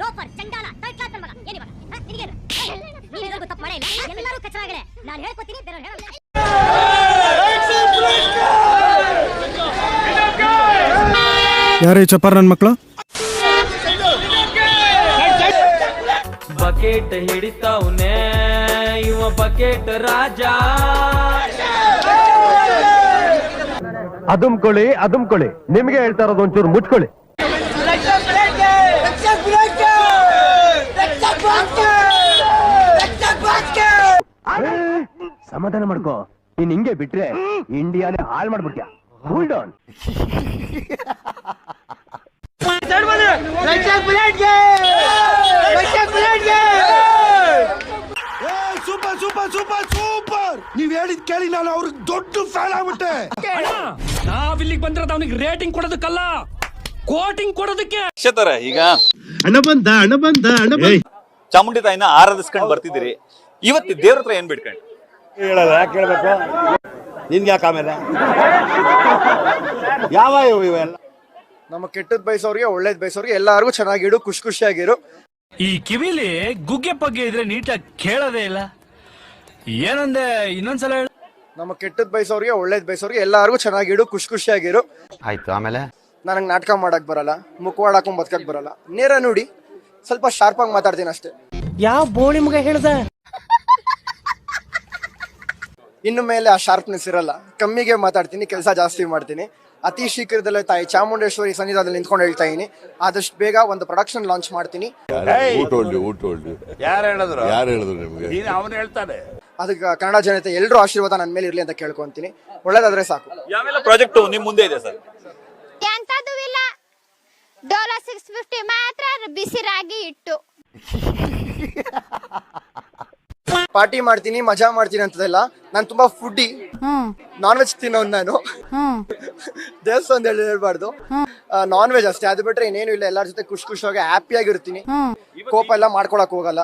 Loafer ಚಂಡಾಲ third class ಮಗ. ಏನಿವಾಗ ನಿನಗೇನು ನೀನು ತಪ್ಪು ಮಾಡೇ ಇಲ್ಲ. ಎಲ್ಲರೂ ಕಚ್ಚರಾಗಲೇ ನಾನು ಹೇಳ್ಕೊತೀನಿ ಬೇರೆ ಹೇಳಲ್ಲ. ಯಾರೇ ಚಪ್ಪಾರ ನನ್ನ ಮಕ್ಕಳು ಬಕೆಟ್ ಹಿಡಿತಾವ್ನೆ ಇವ ಬಕೆಟ್ ರಾಜ. ಅದುಮ್ಕೊಳ್ಳಿ ಅದುಮ್ಕೊಳ್ಳಿ ನಿಮ್ಗೆ ಹೇಳ್ತಾ ಇರೋದು ಒಂಚೂರು ಮುಚ್ಕೊಳ್ಳಿ. ಸಮಾಧಾನ ಮಾಡ್ಕೋ. ನೀನ್ ಹಿಂಗೆ ಬಿಟ್ರೆ ಇಂಡಿಯಾನೇ ಹಾಳ್ ಮಾಡ್ಬಿಟ್ಯಾ cool down super super super super! ನೀವ್ ಹೇಳಿದ್ ಕೇಳಿ ನಾನು ಅವ್ರಿಗೆ ದೊಡ್ಡ ಫ್ಯಾನ್ ಆಗ್ಬಿಟ್ಟೆ. ನಾವಿಲ್ಲಿಗೆ ಬಂದಿರೋದು ಅವನಿಗೆ ರೇಟಿಂಗ್ ಕೊಡೋದಕ್ಕಲ್ಲ ಕೋಟಿಂಗ್ ಕೊಡೋದಕ್ಕೆ. ನಕ್ಷತ್ರ ಈಗ ಹಣ ಬಂದ ಹಣ ಬಂದ ಹಣ ಚಾಮುಂಡಿ ತಾಯಿನ ಆರಾಧಿಸ್ಕೊಂಡು ಬರ್ತಿದ್ದೀರಿ. ಇವತ್ತು ದೇವ್ರ ಹತ್ರ ಏನ್ ಬಿಡ್ಕೊಂಡು ಹೇಳಲ್ಲ ಯಾಕೆ ಹೇಳ್ಬೇಕು? ನಿನ್ಗೆ ಯಾಕೆ ಆಮೇಲೆ? ಯಾವ ಇವು ಇವೆಲ್ಲ? ನಮ್ಮ ಕೆಟ್ಟದ್ ಬಯಸೋರಿಗೆ ಒಳ್ಳೇದ್ ಬಯಸೋರಿಗೆ ಎಲ್ಲಾರ್ಗು ಚೆನ್ನಾಗಿಡು ಖುಷಿ ಖುಷಿಯಾಗಿರು ಈ ಕಿವಿಲಿ ಗುಗ್ಗೆ ಪಗ್ಗೆ ಇದ್ರೆ ನೀಟಾಗಿ ಕೇಳೋದೇ ಇಲ್ಲ. ಏನಂದೆ ಇನ್ನೊಂದ್ಸಲ ಹೇಳು. ನಮ್ಮ ಕೆಟ್ಟದ್ ಬಯಸೋರಿಗೆ ಒಳ್ಳೇದ್ ಬಯಸೋರಿಗೆ ಎಲ್ಲಾರ್ಗು ಚೆನ್ನಾಗಿಡು ಖುಷಿ ಖುಷಿಯಾಗಿರು ಆಯ್ತು ಆಮೇಲೆ? ನನಗೆ ನಾಟಕ ಮಾಡಕ್ ಬರಲ್ಲ ಮುಖವಾಡ ಹಾಕೊಂಡ್ ಬದುಕಕ್ ಬರಲ್ಲ. ನೇರ ನೋಡಿ ಸ್ವಲ್ಪ ಶಾರ್ಪ್ ಆಗಿ ಮಾತಾಡ್ತೀನಿ ಅಷ್ಟೇ. ಯಾವ ಬೋಳಿ ಮಗ ಹೇಳ್ದ? ಇನ್ನು ಮೇಲೆ ಆ ಶಾರ್ಪ್ನೆಸ್ ಇರಲ್ಲ. ಕಮ್ಮಿಗೆ ಮಾತಾಡ್ತೀನಿ ಕೆಲಸ ಜಾಸ್ತಿ ಮಾಡ್ತೀನಿ. ಅತಿ ಶೀಘ್ರದಲ್ಲೇ ತಾಯಿ ಚಾಮುಂಡೇಶ್ವರಿ ಸನ್ನಿಧಾನದಲ್ಲಿ ನಿಂತ್ಕೊಂಡು ಹೇಳ್ತಾ ಇದೀನಿ. ಆದಷ್ಟು ಬೇಗ ಒಂದು ಪ್ರೊಡಕ್ಷನ್ ಲಾಂಚ್ ಮಾಡ್ತೀನಿ. ಯಾರು? ಹೇಳಿದ್ರು? ಯಾರು ಹೇಳಿದ್ರು ನಿಮ್ಗೆ? ನೀನು ಅವನು ಹೇಳ್ತಾನೆ. ಅದಕ್ಕೆ ಕನ್ನಡ ಜನತೆ ಎಲ್ಲರೂ ಆಶೀರ್ವಾದ ನನ್ನ ಮೇಲೆ ಇರಲಿ ಅಂತ ಕೇಳ್ಕೊಂತೀನಿ. ಒಳ್ಳೇದಾದ್ರೆ ಸಾಕು. ಯಾವೆಲ್ಲ ಪ್ರಾಜೆಕ್ಟ್ ನಿಮ್ ಮುಂದೆ ಇದೆ ಸರ್? ಎಂತದೂ ಇಲ್ಲ. ಡೋಲೋ ಸಿಕ್ಸ್ ಫಿಫ್ಟಿ ಮಾತ್ರ ಬಿಸಿ ರಾಗಿ ಇಟ್ಟು. ಪಾರ್ಟಿ ಮಾಡ್ತೀನಿ ಮಜಾ ಮಾಡ್ತೀನಿ ಅಂತದೆಲ್ಲ ನಾನು ತುಂಬಾ ಫುಡ್ಡಿ ನಾನ್ ವೆಜ್ ತಿನ್ನೋನ್ ನಾನು. ದೇವಸ್ಥಾನ ಹೇಳಿ ಹೇಳ್ಬಾರ್ದು. ನಾನ್ ವೆಜ್ ಅಷ್ಟೇ ಅದು ಬಿಟ್ರೆ ಇನ್ನೇನು ಇಲ್ಲ ಎಲ್ಲರ ಜೊತೆ ಖುಷಿ ಖುಷಿಯಾಗಿ ಹ್ಯಾಪಿ ಆಗಿರ್ತೀನಿ. ಕೋಪ ಎಲ್ಲ ಮಾಡ್ಕೊಳಕ್ ಹೋಗಲ್ಲ.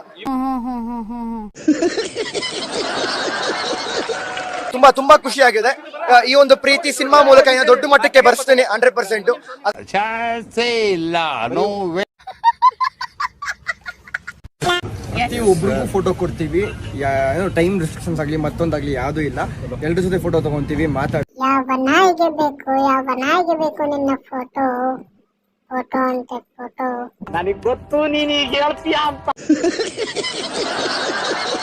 ತುಂಬಾ ತುಂಬಾ ಖುಷಿ ಆಗಿದೆ. ಈ ಒಂದು ಪ್ರೀತಿ ಸಿನಿಮಾ ಮೂಲಕ ದೊಡ್ಡ ಮಟ್ಟಕ್ಕೆ ಬರ್ಸ್ತೇನೆ ಹಂಡ್ರೆಡ್ ಪರ್ಸೆಂಟ್ ಚಾನ್ಸೇ ಇಲ್ಲ ನೋ ಒಬ್ರಿಗೂ ಫೋಟೋ ಕೊಡ್ತೀವಿ. ಏನೋ ಟೈಮ್ ರೆಸ್ಟ್ರಿಕ್ಷನ್ಸ್ ಆಗಲಿ ಮತ್ತೊಂದಾಗ್ಲಿ ಯಾವುದೂ ಇಲ್ಲ. ಎಲ್ಲರ ಜೊತೆ ಫೋಟೋ ತಗೊಂತೀವಿ ಮಾತಾಡಿ ಯಾವ ನಾಯಿಗೆ ಬೇಕು ಯಾವ ನಾಯಿಗೆ ಬೇಕು ನಿನ್ನ ಫೋಟೋ ಫೋಟೋ ಅಂತ ಫೋಟೋ ನನಗ್ ಗೊತ್ತು ನೀನು ಈಗ ಹೇಳ್ತೀಯ ಅಂತ.